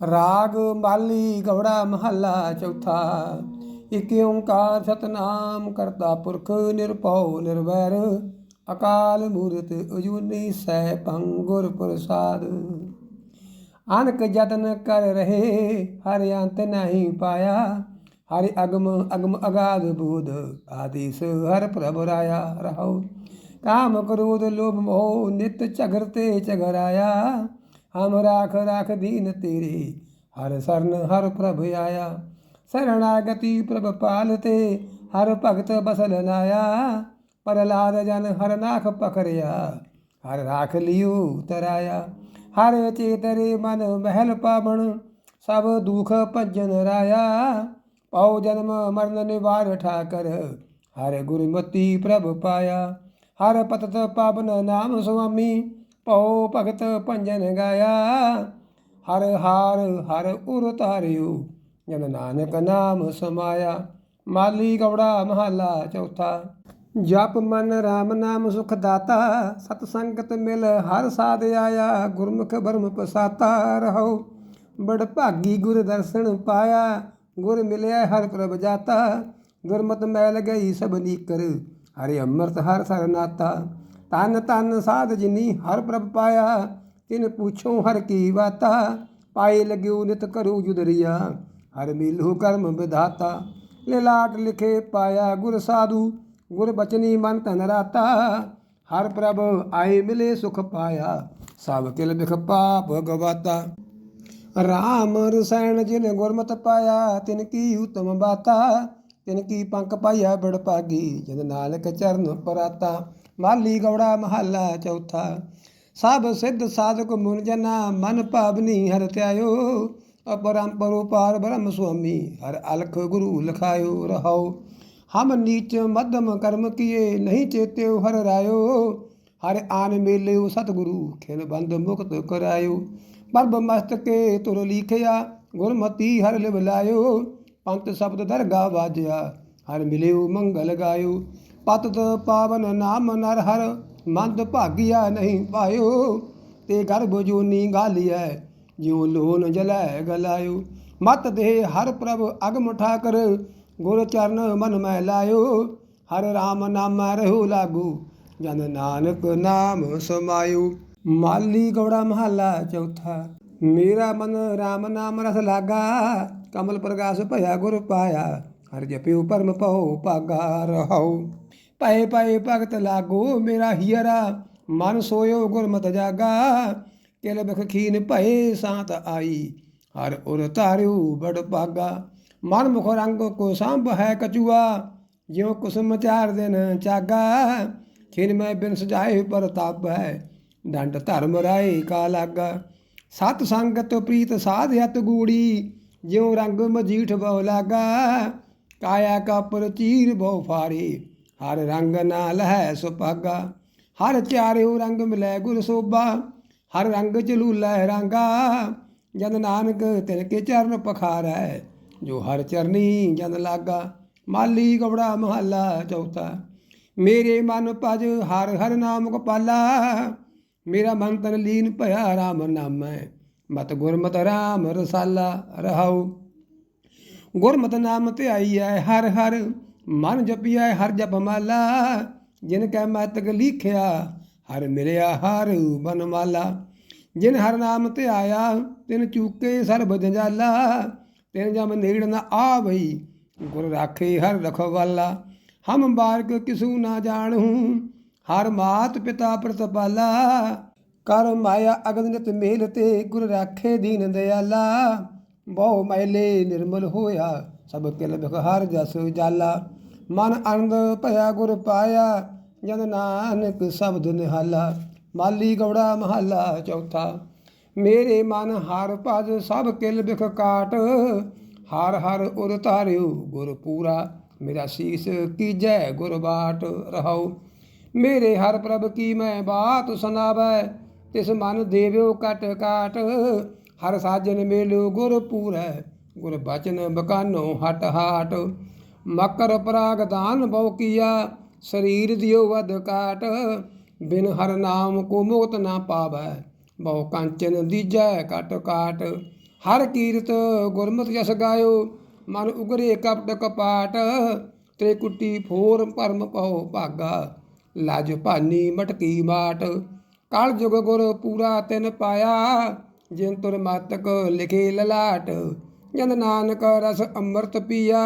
ਰਾਗ ਮਾਲੀ ਗੌੜਾ ਮਹੱਲਾ ਚੌਥਾ। ਇਕ ਓੰਕਾਰ ਸਤਨਾਮ ਕਰਤਾ ਪੁਰਖ ਨਿਰਭਉ ਨਿਰਵੈਰ। ਅਕਾਲ ਮੂਰਤ ਅਜੂਨੀ ਸੈਭੰ ਗੁਰ ਪ੍ਰਸਾਦ। ਅਨਕ ਯਤਨ ਕਰ ਰਹੇ, ਹਰ ਅੰਤ ਨਹੀਂ ਪਾਇਆ। ਹਰਿ ਅਗਮ ਅਗਮ ਅਗਾਧ ਬੂਧ, ਆਦੀਸ ਹਰ ਪ੍ਰਭ ਰਾਇਆ ਰਹੋ ਕਾਮ ਕ੍ਰੋਧ ਲੋਭ ਮੋਹ, ਨਿਤ ਝਗਰਤੇ ਝਗਰਾਇਆ। ਹਮ ਰਾਖ ਰਾਖ ਦੀਨ ਤੇਰੇ, ਹਰ ਸਰਨ ਹਰ ਪ੍ਰਭ ਆਇਆ। ਸਰਣਾਗਤੀ ਪ੍ਰਭ ਪਾਲ ਤੇ ਹਰ ਭਗਤ ਬਸਲ ਨਾਇਆ। ਪਰਲਾਦ ਜਨ ਹਰ ਨਾਖ ਪਕਰਿਆ ਹਰ ਰਾਖ ਲਿਓ ਤਰਾਇਆ। ਹਰ ਚੇਤਰੇ ਮਨ ਮਹਿਲ ਪਾਵਣ, ਸਭ ਦੁਖ ਭਜਨ ਰਾਇਆ। ਪਉ ਜਨਮ ਮਰਨ ਨਿਵਾਰ ਠਾਕਰ, ਹਰ ਗੁਰਮਤੀ ਪ੍ਰਭ ਪਾਇਆ। ਹਰ ਪਤਤ ਪਾਵਨ ਨਾਮ ਸੁਆਮੀ ਪਉ ਭਗਤ ਭੰਜਨ ਗਾਇਆ। ਹਰ ਹਾਰ ਹਰ ਉਰ ਤਾਰਿਓ ਜਨ ਨਾਨਕ ਨਾਮ ਸਮਾਇਆ। ਮਾਲੀ ਗੌੜਾ ਮਹੱਲਾ ਚੌਥਾ। ਜਪ ਮਨ RAM ਨਾਮ ਸੁਖ ਦਾਤਾ, ਸਤ ਸੰਗਤ ਮਿਲ ਹਰ ਸਾਧ ਆਇਆ। ਗੁਰਮੁਖ ਬਰਮ ਪਸਾਤਾ ਰਹੋ, ਬੜ ਭਾਗੀ ਗੁਰ ਦਰਸ਼ਨ ਪਾਇਆ। ਗੁਰ ਮਿਲਿਆ ਹਰ ਪ੍ਰਭ ਜਾਤਾ, ਗੁਰਮਤ ਮੈਲ ਗਈ ਸਭ ਨੀਕਰ। ਹਰਿ ਅੰਮ੍ਰਿਤ ਹਰ ਸਰ ਨਾਤਾ ਤਨ ਤਨ ਸਾਧ ਜਿਨੀ ਹਰ ਪ੍ਰਭ ਪਾਇਆ ਤਿਨ ਪੁੱਛੋ ਹਰ ਕੀ ਬਾਤਾ ਪਾਏ ਲਗਿਓ ਨਿਤ ਕਰੂ ਜੁਦਰੀਆ ਹਰ ਮਿਲਹੁ ਕਰਮ ਵਿਧਾਤਾ ਲਿਲਾਟ ਲਿਖੇ ਪਾਇਆ ਗੁਰ ਸਾਧੂ ਗੁਰ ਬਚਨੀ ਮਨ ਤਨ ਰਾਤਾ ਹਰ ਪ੍ਰਭ ਆਏ ਮਿਲੇ ਸੁਖ ਪਾਇਆ ਸਭ ਕਿਲ ਬਿਖ ਪਾਪ ਗਵਾਤਾ ਰਾਮ ਰਸੈਣ ਜਿਨ ਗੁਰਮਤਿ ਪਾਇਆ ਤਿਨ ਕੀ ਉਤਮ ਬਾਤਾ ਤਿਨ ਕੀ ਪੰਕ ਪਾਇਆ ਬੜ ਭਾਗੀ ਜਦ ਨਾਨਕ ਚਰਨ ਪਰਾਤਾ ਮਾਲੀ ਗੌੜਾ ਮਹੱਲਾ ਚੌਥਾ। ਸਭ ਸਿੱਧ ਸਾਧਕ ਮੁਨ ਜਨਾ, ਮਨ ਭਾਵਨੀ ਹਰ ਧਿਆਇਓ। ਅਪਰੰਪਰੋ ਪਾਰ ਬ੍ਰਹਮ ਸੁਆਮੀ, ਹਰ ਅਲਖ ਗੁਰੂ ਲਖਾਇਓ ਰਹਾਓ। ਹਮ ਨੀਚ ਮਧਮ ਕਰਮ ਕੀਏ, ਨਹੀਂ ਚੇਤਿਓ ਹਰ ਰਾਇਓ। ਹਰ ਆਨ ਮੇਲਿਓ, ਸਤਿਗੁਰੂ ਖਿਨ ਬੰਦ ਮੁਕਤ ਕਰਾਇਓ। ਪਰਬ ਮਸਤਕੇ ਤੁਰ ਲਿਖਿਆ, ਗੁਰਮਤੀ ਹਰ ਲਿਵ ਲਾਇਓ। ਪੰਤ ਸ਼ਬਦ ਦਰਗਾ ਵਾਜਿਆ, ਹਰ ਮਿਲਿਓ ਮੰਗਲ ਗਾਇਓ। ਪਤਤ ਪਾਵਨ ਨਾਮ ਨਰ ਹਰ, ਮੰਦ ਭਾਗਿਆ ਨਹੀਂ ਪਾਇਓ ਤੇ ਗਰਭ ਜੋਨੀ ਗਾਲਿਐ ਜਿਉ ਲੋਨ ਜਲੈ ਗਲਾਇਓ ਮਤ ਦੇ ਹਰ ਪ੍ਰਭ ਅਗਮ ਠਾਕਰ, ਗੁਰ ਚਰਨ ਮਨ ਮੈ ਲਾਇਓ ਹਰ ਰਾਮ ਨਾਮ ਰਹੂ ਲਾਗੂ, ਜਨ ਨਾਨਕ ਨਾਮ ਸਮਾਇਓ ਮਾਲੀ ਗੌੜਾ ਮਹੱਲਾ ਚੌਥਾ, ਮੇਰਾ ਮਨ ਰਾਮ ਨਾਮ ਰਸ ਲਾਗਾ। ਕਮਲ ਪ੍ਰਕਾਸ਼ ਭਇਆ ਗੁਰ ਪਾਇਆ, ਹਰ ਜਪਿਓ ਪਰਮ ਪਉ ਭਾਗਾ ਰਹਾਉ। ਪਏ ਪਏ ਭਗਤ ਲਾਗੋ ਮੇਰਾ ਹੀਰਾ ਮਨ ਸੋਇਓ ਗੁਰਮਤਿ ਜਾਗਾ। ਕਿਲ ਬਖ ਖੀਨ ਭਏ ਸਾਤ ਆਈ, ਹਰ ਉਰ ਧਾਰਿਉ ਬੜ ਭਾਗਾ। ਮਨ ਮੁਖ ਰੰਗ ਕੋ ਸੰਭ ਹੈ ਕਚੂਆ ਜਿਉ ਕੁਸਮ ਚਾਰ ਦਿਨ ਚਾਗਾ। ਖਿਨ ਮੈਂ ਬਿਨ ਸਜਾਏ ਪ੍ਰਤਾਪ ਹੈ ਡੰਡ ਧਰਮ ਰਾਏ ਕਾ ਲਾਗਾ। ਸਤ ਸੰਗਤ ਪ੍ਰੀਤ ਸਾਧ ਹਤ ਗੂੜੀ, ਜਿਉ ਰੰਗ ਮਜੀਠ ਬਹੁ ਲਾਗਾ। ਕਾਇਆ ਕਾਪਰ ਚੀਰ ਬਹੁ ਫਾਰੀ ਹਰ ਰੰਗ ਨਾਲ ਹੈ ਸੁਪਾਗਾ ਹਰ ਚਾਰਿਓ ਰੰਗ ਮਿਲੈ ਗੁਰ ਸੋਭਾ, ਹਰ ਰੰਗ ਚਲੂ ਲੈ ਰੰਗਾ। ਜਦ ਨਾਨਕ ਤਿਨ ਕੇ ਚਰਨ ਪਖਾਰੈ, ਜੋ ਹਰ ਚਰਨੀ ਜਨ ਲਾਗਾ। ਮਾਲੀ ਗਵੜਾ ਮਹੱਲਾ ਚੌਥਾ, ਮੇਰੇ ਮਨ ਭਜ ਹਰ ਹਰ ਨਾਮ ਗੋਪਾਲਾ। ਮੇਰਾ ਮਨ ਤਨ ਲੀਨ ਭਇਆ RAM ਨਾਮੈ, ਮਤ ਗੁਰਮਤਿ RAM ਰਸਾਲਾ ਰਹਾਉ। ਗੁਰਮਤ ਨਾਮ ਤੇ ਆਈ ਧਿਆਈਐ ਹਰ ਹਰ ਮਨ ਜਪੀਐ ਹਰ ਜਪ ਮਾਲਾ, ਜਿਨ ਕੈ ਮਤਕ ਲਿਖਿਆ, ਹਰ ਮਿਲਿਆ, ਹਰ ਬਨਮਾਲਾ ਜਿਨ ਹਰ ਨਾਮ ਤੇ ਆਇਆ, ਤਿਨ ਚੂਕੇ ਸਰਬ ਜੰਜਾਲਾ। ਤਿਨ ਜਮ ਨੇੜ ਨ ਆਵਈ, ਗੁਰ ਰਾਖੇ ਹਰ ਰਖਵਾਲਾ। ਹਮ ਬਾਰਕ ਕਿਸੂ ਨਾ ਜਾਣਹੂ ਹਰ ਮਾਤ ਪਿਤਾ ਪ੍ਰਤਪਾਲਾ। ਕਰ ਮਾਇਆ ਅਗਨ ਨਿਤ ਮੇਲ ਤੇ ਗੁਰ ਰਾਖੇ ਦੀਨ ਦਿਆਲਾ। ਬਹੁ ਮੈਲੇ ਨਿਰਮਲ ਹੋਇਆ, ਸਭ ਕਿਲ ਬਿਖ ਹਰ ਜਸ ਜਾਲਾ ਮਨ ਅਨੰਦ ਭਇਆ ਗੁਰ ਪਾਇਆ ਜਦ ਨਾਨਕ ਸ਼ਬਦ ਨਿਹਾਲਾ, ਮਾਲੀ ਗੌੜਾ ਮਹੱਲਾ ਚੌਥਾ। ਮੇਰੇ ਮਨ ਹਰ ਭਜ ਸਭ ਕਿਲ ਬਿਖ ਕਾਟ, ਹਰ ਹਰ ਉਰ ਧਾਰਿਓ ਗੁਰ ਪੂਰਾ। ਮੇਰਾ ਸੀਸ ਕੀਜੈ ਗੁਰ ਬਾਟ ਰਹਾਉ। ਮੇਰੇ ਹਰ ਪ੍ਰਭ ਕੀ ਮੈਂ ਬਾਤ ਸੁਨਾਵੈ ਤਿਸ ਮਨ ਦੇਵਿਓ ਕਟ ਕਾਟ। ਹਰ ਸਾਜਨ ਮੇਲਿਓ ਗੁਰ ਪੂਰੈ, ਗੁਰ ਬਚਨ ਬਕਾਨੋ ਹਟ ਹਾਟ। ਮਕਰ ਪਰਾਗ ਦਾਨ ਬਹੁ ਕੀਆ, ਸਰੀਰ ਦਿਓ ਵਦ ਕਾਟ ਬਿਨ ਹਰ ਨਾਮ ਕੋ ਮੁਕਤ ਨਾ ਪਾਵੈ, ਬਹੁ ਕੰਚਨ ਦੀਜੈ ਕਟ ਕਾਟ ਹਰ ਕੀਰਤ ਗੁਰਮਤਿ ਜਸ ਗਾਇਓ, ਮਨ ਉਗਰੇ ਕਪਟ ਕਪਾਟ ਤੇ ਕੁੱਟੀ ਫੋਰ ਭਰਮ ਪਾਉ ਭਾਗਾ। ਲਜ ਭਾਨੀ ਮਟਕੀ ਮਾਟ, ਕਲ ਜੁਗ ਗੁਰ ਪੂਰਾ ਤਿਨ ਪਾਇਆ, ਜਿਨ ਤੁਰ ਮਾਤਕ ਲਿਖੇ ਲਲਾਟ। ਜਨ ਨਾਨਕ ਰਸ ਅੰਮ੍ਰਿਤ ਪੀਆ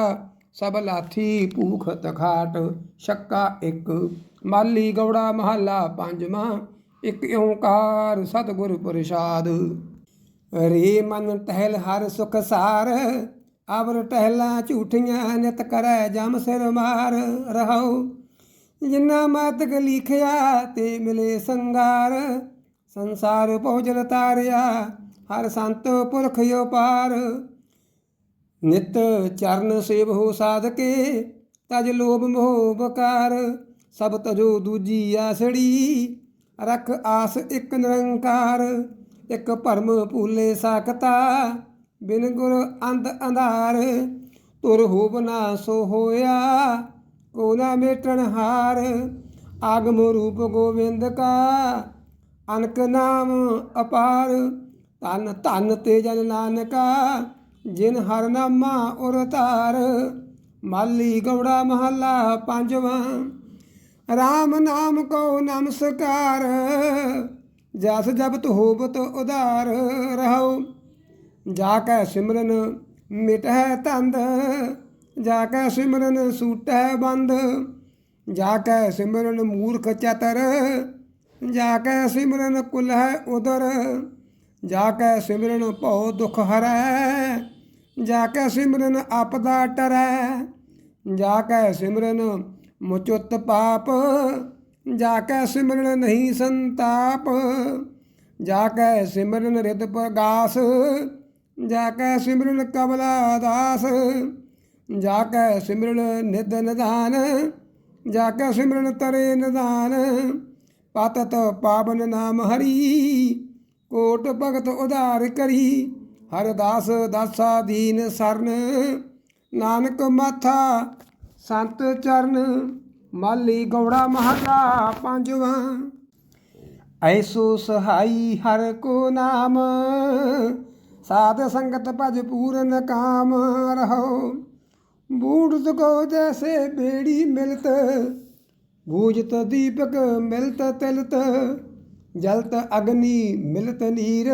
ਸਭ ਲਾਥੀ ਭੂਖ ਤਖਾਟ, ਛੱਕਾ ਇੱਕ। ਮਾਲੀ ਗੌੜਾ ਮਹੱਲਾ ਪੰਜਵਾਂ, ਇੱਕ ਓੰਕਾਰ ਸਤਿਗੁਰ ਪ੍ਰਸਾਦ। ਰੇ ਮਨ ਟਹਿਲ ਹਰ ਸੁਖ ਸਾਰ ਅਵਰ ਟਹਿਲਾਂ ਝੂਠੀਆਂ ਨਿਤ ਕਰੈ ਜਮ ਸਿਰ ਮਾਰ। ਰਹੋ ਜਿਨਾ ਮਾਤਕ ਲਿਖਿਆ ਤੇ ਮਿਲੇ ਸੰਗਾਰ। ਸੰਸਾਰ ਭੋਜਨ ਤਾਰਿਆ, ਹਰ ਸੰਤ ਪੁਰਖ ਉਪਾਰ। ਨਿਤ ਚਰਨ ਸੇਵ ਹੋ ਸਾਧਕੇ, ਤਜ ਲੋਭ ਮੋਹ ਬਕਾਰ, ਸਭ ਤਜੋ ਦੂਜੀ ਆਸੜੀ, ਰਖ ਆਸ ਇੱਕ ਨਿਰੰਕਾਰ, ਇੱਕ ਭਰਮ ਭੂਲੇ ਸਾਖਤਾ, ਬਿਨ ਗੁਰ ਅੰਧ ਅੰਧਾਰ, ਤੁਰ ਹੋਵ ਨਾ ਸੋ ਹੋਇਆ, ਕੋ ਨਾ ਮੇਟਣ ਹਾਰ, ਆਗਮ ਰੂਪ ਗੋਬਿੰਦ ਕਾ, ਅਨਕ ਨਾਮ ਅਪਾਰ, ਧਨ ਧਨ ਤੇ ਜਨ ਨਾਨਕਾ ਜਿਨ ਹਰਨਾਮਾ ਉਰ ਧਾਰ, ਮਾਲੀ ਗੌੜਾ ਮਹੱਲਾ ਪੰਜਵਾਂ। ਰਾਮ ਨਾਮ ਕੋ ਨਮਸਕਾਰ, ਜਸ ਜਪਤ ਹੋਵਤ ਉਧਾਰ ਰਹੋ। ਜਾ ਕੈ ਸਿਮਰਨ ਮਿਟਹਿ ਤੰਦ, ਜਾ ਕੈ ਸਿਮਰਨ ਸੂਟੈ ਬੰਦ। ਜਾ ਕੈ ਸਿਮਰਨ ਮੂਰਖ ਚਤਰ, ਜਾ ਕੈ ਸਿਮਰਨ ਕੁਲਹਿ ਉਦਰ। ਜਾ ਕੇ ਸਿਮਰਨ ਭਉ ਦੁਖ ਹਰੈ, ਜਾ ਕੈ ਸਿਮਰਨ ਆਪਦਾ ਟਰੈ, ਜਾ ਕੈ ਸਿਮਰਨ ਮੁਚੁੱਤ ਪਾਪ, ਜਾ ਕੇ ਸਿਮਰਨ ਨਹੀਂ ਸੰਤਾਪ, ਜਾ ਕੇ ਸਿਮਰਨ ਰਿਤ ਪ੍ਰਗਾਸ, ਜਾ ਕੈ ਸਿਮਰਨ ਕਬਲਾ ਦਾਸ, ਜਾ ਕੇ ਸਿਮਰਨ ਨਿਦ ਨਿਧਾਨ, ਜਾ ਕੇ ਸਿਮਰਨ ਤਰੇ ਨਿਧਾਨ, ਪਤਤ ਪਾਵਨ ਨਾਮ ਹਰੀ ਕੋਟ ਭਗਤ ਉਧਾਰ ਕਰੀ। ਹਰ ਦਾਸ ਦਾਸਾ ਦੀਨ ਸਰਨ, ਨਾਨਕ ਮਾਥਾ ਸੰਤ ਚਰਨ, ਮਾਲੀ ਗੌੜਾ ਮਹਲਾ ਪੰਜਵਾਂ। ਐਸੋ ਸਹਾਈ ਹਰ ਕੋ ਨਾਮ, ਸਾਧ ਸੰਗਤ ਭਜ ਪੂਰਨ ਕਾਮ ਰਹੋ। ਬੂढ़ ਕੋ ਜੈਸੇ ਬੇੜੀ ਮਿਲਤ ਬੂਜਤ ਦੀਪਕ ਮਿਲਤ ਤਿਲਤ। ਜਲਤ ਅਗਨੀ ਮਿਲਤ ਨੀਰ,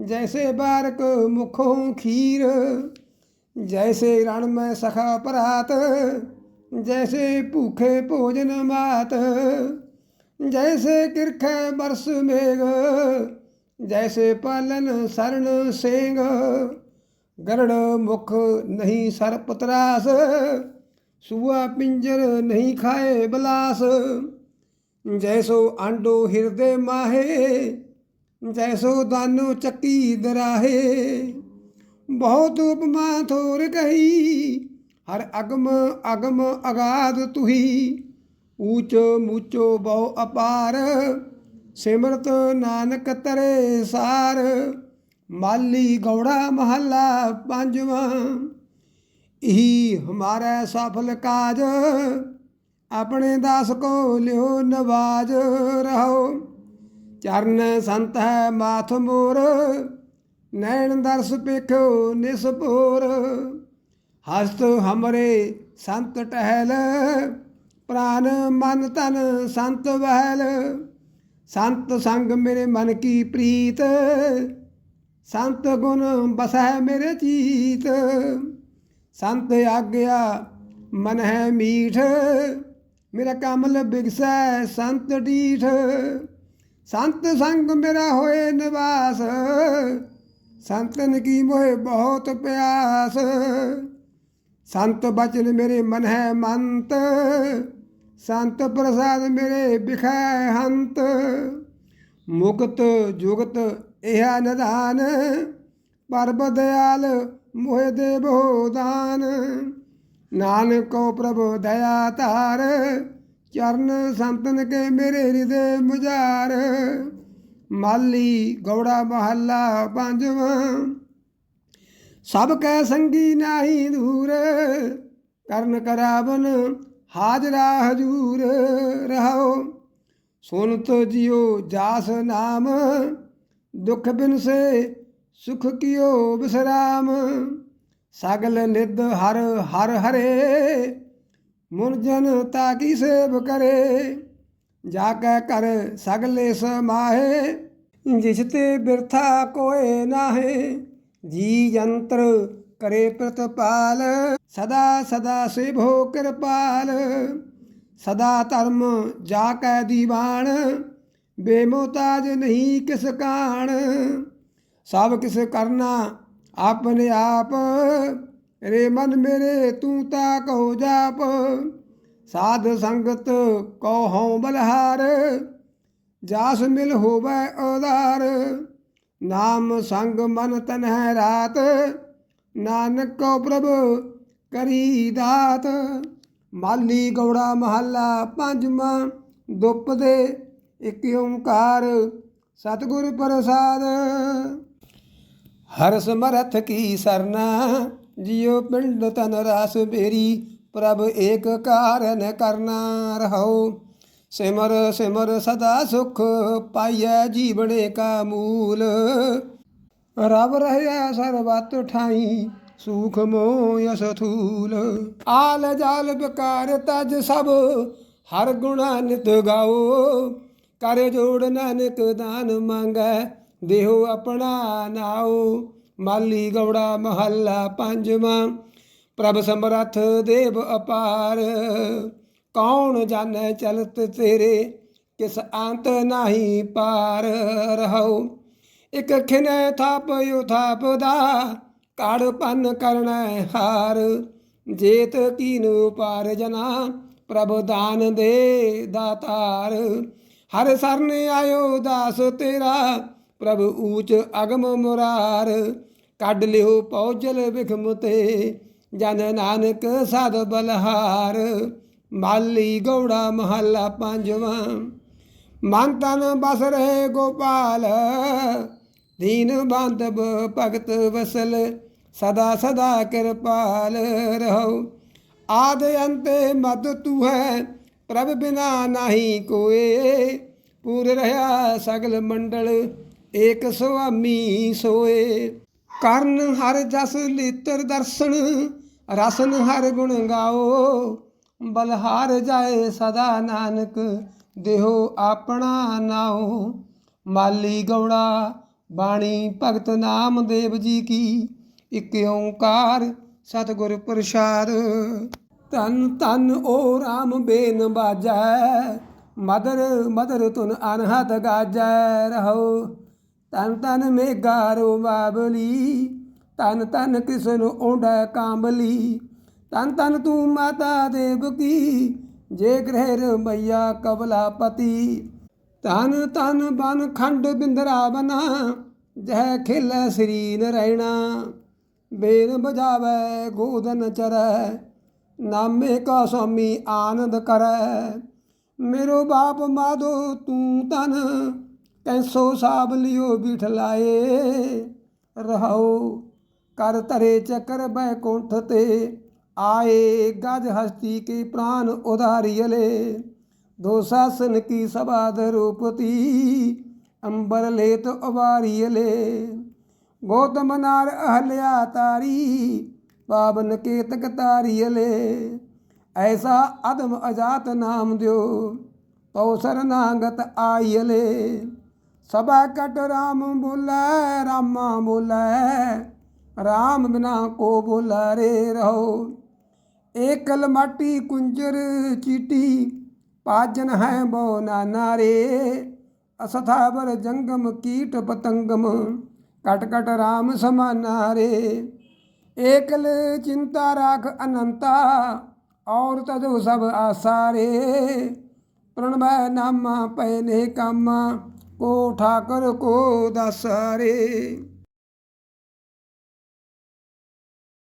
ਜੈਸੇ ਬਾਰਕ ਮੁਖੋਂ ਖੀਰ। ਜੈਸੇ ਰਣ ਮੈਂ ਸਖਾ ਭਰਾਤ ਜੈਸੇ ਭੂਖੇ ਭੋਜਨ ਮਾਤ। ਜੈਸੇ ਕਿਰਖੈ ਬਰਸ ਮੇਘ, ਜੈਸੇ ਪਾਲਨ ਸਰਣ ਸਿੰਘ ਗਰੜ ਮੁਖ ਨਹੀਂ ਸਰਪ ਤਰਾਸ, ਸੂਆ ਪਿੰਜਰ ਨਹੀਂ ਖਾਏ ਬਲਾਸ। ਜੈਸੋ ਆਂਡੋ ਹਿਰਦੇ ਮਾਹੇ, ਜੈਸੋ ਦਾਨੋ ਚੱਕੀ ਦਰਾਹੇ। ਬਹੁਤ ਉਪਮਾ ਥੋਰ ਕਹੀ, ਹਰ ਅਗਮ ਅਗਮ ਅਗਾਧ ਤੁਹੀ। ਊਚ ਮੂਚੋ ਬਹੁ ਅਪਾਰ, ਸਿਮਰਤ ਨਾਨਕ ਤਰੇ ਸਾਰ। ਮਾਲੀ ਗੌੜਾ ਮਹੱਲਾ ਪੰਜਵਾਂ, ਇਹੀ ਹਮਾਰਾ ਸਫਲ ਕਾਜ। ਆਪਣੇ ਦਾਸ ਕੋ ਲਿਓ ਨਵਾਜ ਰਹੋ ਚਰਨ ਸੰਤ ਹੈ ਮਾਥ ਮੋਰ, ਨੈਣ ਦਰਸ ਪੇਖੋ ਨਿਸਪੋਰ ਹਸਤ ਹਮਰੇ ਸੰਤ ਟਹਿਲ, ਪ੍ਰਾਨ ਮਨ ਤਨ ਸੰਤ ਵਹਿਲ। ਸੰਤ ਸੰਗ ਮੇਰੇ ਮਨ ਕੀ ਪ੍ਰੀਤ, ਸੰਤ ਗੁਣ ਬਸੈ ਮੇਰੇ ਚੀਤ। ਸੰਤ ਆਗਿਆ ਮਨ ਹੈ ਮੀਠ ਮੇਰਾ ਕਮਲ ਬਿਗਸੈ ਸੰਤ ਡੀਠ ਸੰਤ ਸੰਗ ਮੇਰਾ ਹੋਏ ਨਿਵਾਸ। ਸੰਤਨ ਕੀ ਮੋਹਿ ਬਹੁਤ ਪਿਆਸ। ਸੰਤ ਬਚਨ ਮੇਰੇ ਮਨ ਹੈ ਮੰਤ। ਸੰਤ ਪ੍ਰਸਾਦ ਮੇਰੇ ਬਿਖੈ ਹੰਤ। ਮੁਕਤ ਜੁਗਤ ਇਹ ਨਿਧਾਨ। ਪਰਬ ਦਿਆਲ ਮੋਹਿ ਦੇਵੋ ਦਾਨ। ਨਾਨਕੋ ਪ੍ਰਭ ਦਇਆ ਧਾਰ, ਚਰਨ ਸੰਤਨ ਕੇ ਮੇਰੇ ਹਿਰਦੇ ਮੁਜਾਰ ਮਾਲੀ ਗੌੜਾ ਮਹੱਲਾ ਪੰਜਵਾਂ। ਸਭ ਕੈ ਸੰਗੀ ਨਾਹੀ ਦੂਰ, ਕਰਨ ਕਰਾਵਨ ਹਾਜ਼ਰਾ ਹਜੂਰ ਰਹੋ ਸੁਨਤ ਜਿਉ ਜਾਸ ਨਾਮ, ਦੁਖ ਬਿਨ ਸੇ ਸੁਖ ਕੀਓ ਬਿਸਰਾਮ। ਸਗਲ ਨਿਦ ਹਰ ਹਰ ਹਰੇ ਮੁਨ ਜਨ ਤਾ ਕੀ ਸੇਵ ਕਰੇ। ਜਾ ਕੈ ਕਰ ਸਗਲੇ ਸਮਾਹੇ ਜਿਸ ਤੇ ਬਿਰਥਾ ਕੋਏ ਨਾਹੇ। ਜੀ ਜੰਤਰ ਕਰੇ ਪ੍ਰਤਪਾਲ, ਸਦਾ ਸਦਾ ਸੇਭੋ ਕਿਰਪਾਲ। ਸਦਾ ਧਰਮ ਜਾ ਕੈ ਦੀਵਾਨ, ਬੇਮੋਤਾਜ ਨਹੀਂ ਕਿਸ ਕਾਣ। ਸਭ ਕਿਸ ਕਰਨਾ ਆਪਣੇ ਆਪ, ਰੇ ਮਨ ਮੇਰੇ ਤੂੰ ਤਾ ਕਹੋ ਜਾਪ। ਸਾਧ ਸੰਗਤ ਕੋ ਹਉ ਬਲਹਾਰ, ਜਾਸ ਮਿਲ ਹੋਵੇ ਉਦਾਰ। ਨਾਮ ਸੰਗ ਮਨ ਤਨ ਹੈ ਰਾਤ, ਨਾਨਕ ਕੋ ਪ੍ਰਭ ਕਰੀ ਦਾਤ। ਮਾਲੀ ਗੌੜਾ ਮਹੱਲਾ ਪੰਜਵਾਂ, ਦੁੱਪ ਦੇ ਇੱਕ ਓੰਕਾਰ, ਸਤਿਗੁਰ ਪ੍ਰਸਾਦ। ਹਰ ਸਮਰਥ ਕੀ ਸਰਨਾ, ਜਿਉ ਪਿੰਡ ਤਨ ਰਸ ਬੇਰੀ, ਪ੍ਰਭ ਏਕ ਕਾਰਨ ਕਰਨਾ ਰਹੋ। ਸਿਮਰ ਸਿਮਰ ਸਦਾ ਸੁਖ ਪਾਈਐ ਜੀਵਣੇ ਕਾ ਮੂਲ। ਰਬ ਰਹਿਆ ਸਰਬਤ ਠਾਈ ਸੂਖ ਮੋਹ ਯਸ ਥੂਲ। ਆਲ ਜਾਲ ਬਕਾਰ ਤਜ ਸਭ, ਹਰ ਗੁਣਾ ਨਿਤ ਗਾਓ। ਕਰ ਜੋੜ ਨਾਨਕ ਦਾਨ ਮੰਗੈ ਦੇਹੋ ਆਪਣਾ ਨਾਉ, ਮਾਲੀ ਗੌੜਾ ਮਹੱਲਾ ਪੰਜਵਾਂ। ਪ੍ਰਭ ਸਮਰੱਥ ਦੇਵ ਅਪਾਰ, ਕੌਣ ਜਾਣੈ ਚਲਤ ਤੇਰੇ, ਕਿਸ ਅੰਤ ਨਹੀਂ ਪਾਰ ਰਹੋ ਇਕ ਖਿਨੈ ਥਾਪ ਉਥਾਪ ਦਾ ਕੜ ਪੰਨ ਕਰਨੈ ਹਾਰ। ਜੇਤ ਕੀਨ ਪਾਰ ਜਨਾ, ਪ੍ਰਭ ਦਾਨ ਦੇ ਦਾਤਾਰ। ਹਰ ਸਰਨ ਆਇਓ ਦਾਸ ਤੇਰਾ ਪ੍ਰਭ ਊਚ ਅਗਮ ਮੁਰਾਰ, ਕੱਢ ਲਿਓ ਪੌਜਲ ਵਿਖਮ ਤੇ, ਜਨ ਨਾਨਕ ਸਦ ਬਲਹਾਰ। ਮਾਲੀ ਗੌੜਾ ਮਹੱਲਾ ਪੰਜਵਾਂ, ਮਨ ਤਨ ਬਸ ਰਹੇ ਗੋਪਾਲ। ਦੀਨ ਬਾਂਧਵ ਭਗਤ ਵਸਲ, ਸਦਾ ਸਦਾ ਕਿਰਪਾਲ ਰਹੋ। ਆਦ ਅੰਤੇ ਮਦ ਤੂ ਹੈ ਪ੍ਰਭ ਬਿਨਾ ਨਹੀਂ ਕੋਏ। ਪੂਰ ਰਹਾ ਸਗਲ ਮੰਡਲ ਏਕ ਸੁਆਮੀ ਸੋਏ। ਕਰਨ ਹਰ ਜਸ ਲੀਤਰ ਦਰਸ਼ਨ, ਰਸਨ ਹਰ ਗੁਣ ਗਾਓ। ਬਲਹਾਰ ਜਾਏ ਸਦਾ ਨਾਨਕ, ਦੇਹੋ ਆਪਣਾ ਨਾਉ। ਮਾਲੀ ਗੌੜਾ, ਬਾਣੀ ਭਗਤ ਨਾਮਦੇਵ ਜੀ ਕੀ। ਇਕ ਓੰਕਾਰ ਸਤਿਗੁਰ ਪ੍ਰਸਾਦ। ਤਨ ਤਨ ਓ ਰਾਮ ਬੇਨ ਬਾਜੈ, ਮਦਰ ਮਦਰ ਤੁਨ ਅਨਹਦ ਗਾਜੈ, ਰਹੋ। ਤਨ ਤਨ ਮੇਗਾਰੋ ਬਾਬਲੀ ਤਨ ਤਨ ਕ੍ਰਿਸ਼ਨ ਓੰਡਾ ਕਾਂਬਲੀ। ਤਨ ਤਨ ਤੂੰ ਮਾਤਾ ਦੇਵ ਕੀ, ਜੇ ਗ੍ਰਹਿ ਰਮਈਆ ਕਬਲਾਪਤੀ ਤਨ ਤਨ ਬਨ ਖੰਡ ਬਿੰਦਰਾ ਬਨਾ ਜਹ ਖਿਲ ਸ੍ਰੀ ਨਰੈਣਾ ਬੇਨ ਬਜਾਵੇ ਗੋਦਨ ਚਰੈ, ਨਾਮੇ ਕਾ ਸਵਾਮੀ ਆਨੰਦ ਕਰੈ। ਮੇਰੋ ਬਾਪ ਮਾਧੋ ਤੂੰ ਤਨ ਕੈਸੋ ਸਾਬ ਲਿਓ ਬਿਠਲਾਏ ਰਹਾਉ ਕਰ ਧਰੇ ਚੱਕਰ ਬੈਕੁੰਠ ਤੇ। ਆਏ ਗਜ ਹਸਤੀ ਕੇ ਪ੍ਰਾਨ ਉਧਾਰਿਯਲੇ ਦੋ ਸਾਸਨ ਕੀ ਸਭਾ ਦਰੂਪਤੀ ਅੰਬਰ ਲੇਤ ਉਵਾਰਿਯਲੇ ਗੋਤਮ ਨਾਰ ਅਹਲਿਆ ਤਾਰੀ, ਪਾਵਨ ਕੇਤਕ ਤਾਰਿਯਲੇ ਐਸਾ ਅਦਮ ਅਜਾਤ ਨਾਮ ਦਿਓ, ਤਉ ਸਰਨਾਗਤ ਆਇਲੇ ਸਭਾ ਕਟ ਰਾਮ ਬੋਲੇ, ਰਾਮਾ ਬੋਲੇ, ਰਾਮ ਬਿਨਾ ਕੋ ਬੋਲਾ ਰੇ ਰਹੋ। ਏਕਲ ਮਾਟੀ ਕੁੰਜਰ ਚੀਟੀ, ਪਾਜਨ ਹੈ ਬੋ ਨਾਨਾ ਰੇ। ਅਸਥਾਵਰ ਜੰਗਮ ਕੀਟ ਪਤੰਗਮ, ਕਟ ਕਟ ਰਾਮ ਸਮਾਨਾ ਰੇ। ਏਕਲ ਚਿੰਤਾ ਰਾਖ ਅਨੰਤਾ, ਔਰ ਤਜੋ ਸਭ ਆਸਾਰੇ ਪ੍ਰਣਵੈ ਨਾਮਾ ਪੈ ਨੇ ਕਾਮਾ ਕੋ ਠਾਕਰ ਕੋ ਦਸਾਰੇ।